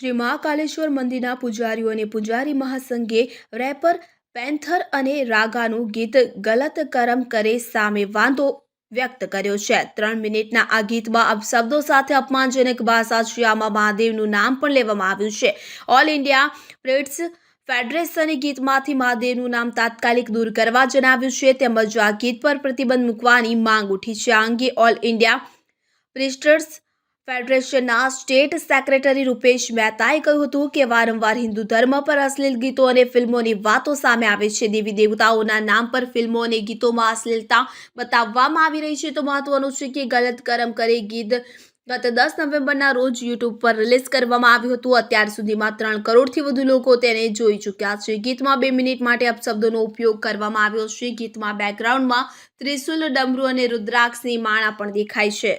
શ્રી મહાકાલેશ્વર મંદિરના પૂજારીઓ અને પૂજારી મહાસંઘે રેપર, પેન્થર અને રાગાનું ગીત ગલત કરમ કરે સામે વાંધો વ્યક્ત કર્યો છે. ત્રણ મિનિટના આ ગીતમાં અપશબ્દો સાથે અપમાનજનક ભાષા શ્યામા મહાદેવનું નામ પણ લેવામાં આવ્યું છે. ઓલ ઇન્ડિયા પ્રેટ્સ ફેડરેશને ગીતમાંથી મહાદેવનું નામ તાત્કાલિક દૂર કરવા જણાવ્યું છે. તેમજ આ ગીત પર પ્રતિબંધ મૂકવાની માંગ ઉઠી છે. આ અંગે ઓલ ઇન્ડિયા પ્રિસ્ટર્સ ફેડરેશનના સ્ટેટ સેક્રેટરી રૂપેશ મહેતાએ કહ્યું હતું કે વારંવાર હિન્દુ ધર્મ પર અશ્લીલ ગીતો અને ફિલ્મોની વાતો સામે આવે છે. દેવી દેવતાઓના નામ પર ફિલ્મો અને ગીતોમાં અશ્લીલતા બતાવવામાં આવી રહી છે. તો મહત્વનું છે કે ગલત કરમ કરે ગીત. ગત દસ નવેમ્બરના રોજ યુટ્યુબ પર રિલીઝ કરવામાં આવ્યું હતું. અત્યાર સુધીમાં ત્રણ કરોડથી વધુ લોકો તેને જોઈ ચૂક્યા છે. ગીતમાં બે મિનિટ માટે અપશબ્દોનો ઉપયોગ કરવામાં આવ્યો છે. ગીતમાં બેકગ્રાઉન્ડમાં ત્રિશુલ, ડમરૂ અને રુદ્રાક્ષની માળા પણ દેખાય છે.